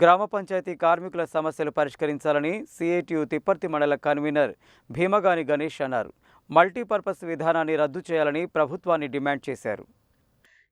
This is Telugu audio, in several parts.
గ్రామ పంచాయతీ కార్మికుల సమస్యలు పరిష్కరించాలని సిఐటియు తిప్పర్తి మండల కన్వీనర్ భీమగాని గణేష్ అన్నారు. మల్టీపర్పస్ విధానాన్ని రద్దు చేయాలని ప్రభుత్వాన్ని డిమాండ్ చేశారు.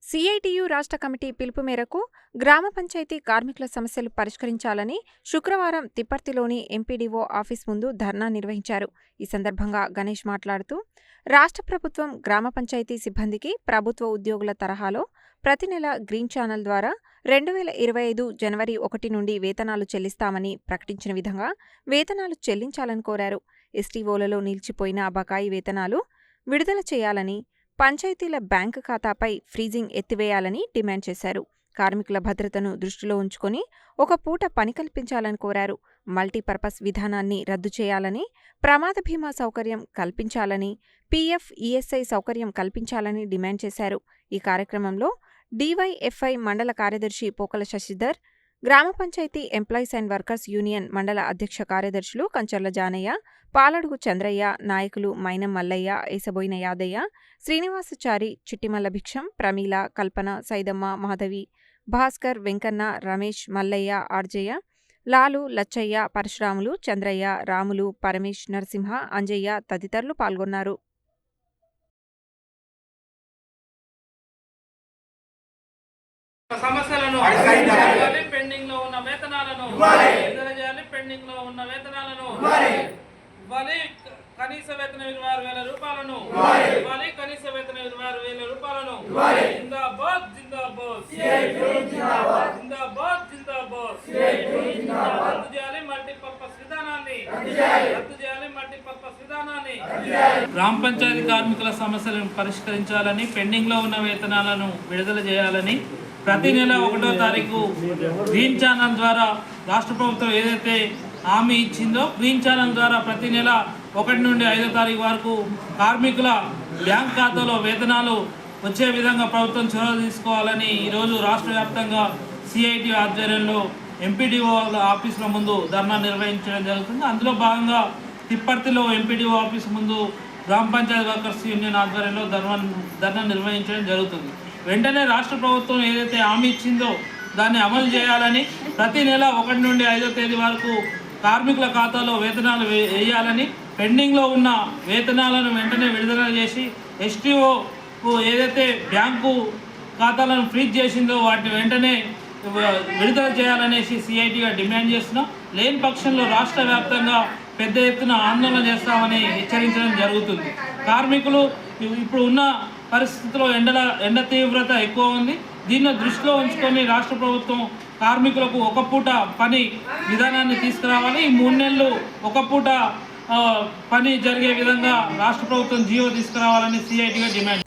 సిఐటియు రాష్ట్ర కమిటీ పిలుపు మేరకు గ్రామ పంచాయతీ కార్మికుల సమస్యలు పరిష్కరించాలని శుక్రవారం తిప్పర్తిలోని ఎంపీడీఓ ఆఫీస్ ముందు ధర్నా నిర్వహించారు. ఈ సందర్భంగా గణేష్ మాట్లాడుతూ రాష్ట్ర ప్రభుత్వం గ్రామ పంచాయతీ సిబ్బందికి ప్రభుత్వ ఉద్యోగుల తరహాలో ప్రతి నెల గ్రీన్ ఛానల్ ద్వారా రెండు వేల ఇరవై ఐదు జనవరి ఒకటి నుండి వేతనాలు చెల్లిస్తామని ప్రకటించిన విధంగా వేతనాలు చెల్లించాలని కోరారు. ఎస్టీఓలలో నిలిచిపోయిన బకాయి వేతనాలు విడుదల చేయాలని పంచాయతీల బ్యాంకు ఖాతాపై ఫ్రీజింగ్ ఎత్తివేయాలని డిమాండ్ చేశారు. కార్మికుల భద్రతను దృష్టిలో ఉంచుకొని ఒక పూట పని కల్పించాలని కోరారు. మల్టీపర్పస్ విధానాన్ని రద్దు చేయాలని ప్రమాద బీమా సౌకర్యం కల్పించాలని పీఎఫ్ ఈఎస్ఐ సౌకర్యం కల్పించాలని డిమాండ్ చేశారు. ఈ కార్యక్రమంలో డివైఎఫ్ఐ మండల కార్యదర్శి పోకల శశిధర్ గ్రామ panchayat employees and workers union మండల అధ్యక్ష కార్యదర్శులు కంచర్ల జానయ్య పాలడుగు చంద్రయ్య నాయకులు మైనం మల్లయ్య ఏసబోయిన యాదయ్య శ్రీనివాసచారి చిట్టిమల్ల భిక్షం ప్రమీల కల్పన సైదమ్మ మాధవి భాస్కర్ వెంకన్న రమేష్ మల్లయ్య ఆర్జయ్య లాలు లచ్చయ్య పరశురాములు చంద్రయ్య రాములు పరమేష్ నరసింహ అంజయ్య తదితరులు పాల్గొన్నారు. సమస్యలను పెండింగ్లో ఉన్న వేతనాలను చేయాలి పెండింగ్లో ఉన్న వేతనాలను ఇవ్వాలి. కనీస వేతనం ఇరవై ఆరు వేల రూపాయలను ఇవ్వాలి. కనీస వేతనం ఇరవై ఆరు వేల రూపాయలను జిందాబాద్ జిందాబాద్. జిందాబాద్. జిందాబాద్ రద్దు చేయాలి మల్టీపర్పస్ విధానాన్ని. రద్దు చేయాలి. మల్టీపర్పస్ విధానాన్ని. గ్రామ పంచాయతీ కార్మికుల సమస్యలను పరిష్కరించాలని పెండింగ్లో ఉన్న వేతనాలను విడుదల చేయాలని ప్రతి నెల ఒకటో తారీఖు గ్రీన్ ఛానల్ ద్వారా రాష్ట్ర ప్రభుత్వం ఏదైతే హామీ ఇచ్చిందో గ్రీన్ ఛానల్ ద్వారా ప్రతి నెల ఒకటి నుండి ఐదో తారీఖు వరకు కార్మికుల బ్యాంక్ ఖాతాలో వేతనాలు వచ్చే విధంగా ప్రభుత్వం చొరవ తీసుకోవాలని ఈరోజు రాష్ట్ర వ్యాప్తంగా సిఐటి ఆధ్వర్యంలో ఎంపీడీఓ ఆఫీసుల ముందు ధర్నా నిర్వహించడం జరుగుతుంది. అందులో భాగంగా తిప్పర్తిలో ఎంపీడీఓ ఆఫీస్ ముందు గ్రామ పంచాయతీ వర్కర్స్ యూనియన్ ఆధ్వర్యంలో ధర్నా ధర్నా నిర్వహించడం జరుగుతుంది. వెంటనే రాష్ట్ర ప్రభుత్వం ఏదైతే హామీ ఇచ్చిందో దాన్ని అమలు చేయాలని ప్రతి నెల ఒకటి నుండి ఐదో తేదీ వరకు కార్మికుల ఖాతాలో వేతనాలు వే- వేయాలని పెండింగ్లో ఉన్న వేతనాలను వెంటనే విడుదల చేసి ఎస్టీఓ ఏదైతే బ్యాంకు ఖాతాలను ఫ్రీజ్ చేసిందో వాటిని వెంటనే విడుదల చేయాలనేసి సిఐటిగా డిమాండ్ చేస్తున్నాం. లేని పక్షంలో రాష్ట్ర వ్యాప్తంగా పెద్ద ఎత్తున ఆందోళన చేస్తామని హెచ్చరించడం జరుగుతుంది. కార్మికులు ఇప్పుడు ఉన్న పరిస్థితిలో ఎండల ఎండ తీవ్రత ఎక్కువ ఉంది. దీన్ని దృష్టిలో ఉంచుకొని రాష్ట్ర ప్రభుత్వం కార్మికులకు ఒక పూట పని విధానాన్ని తీసుకురావాలి. ఈ మూడు నెలలు ఒక పూట పని జరిగే విధంగా రాష్ట్ర ప్రభుత్వం జీవో తీసుకురావాలని సిఐటిగా డిమాండ్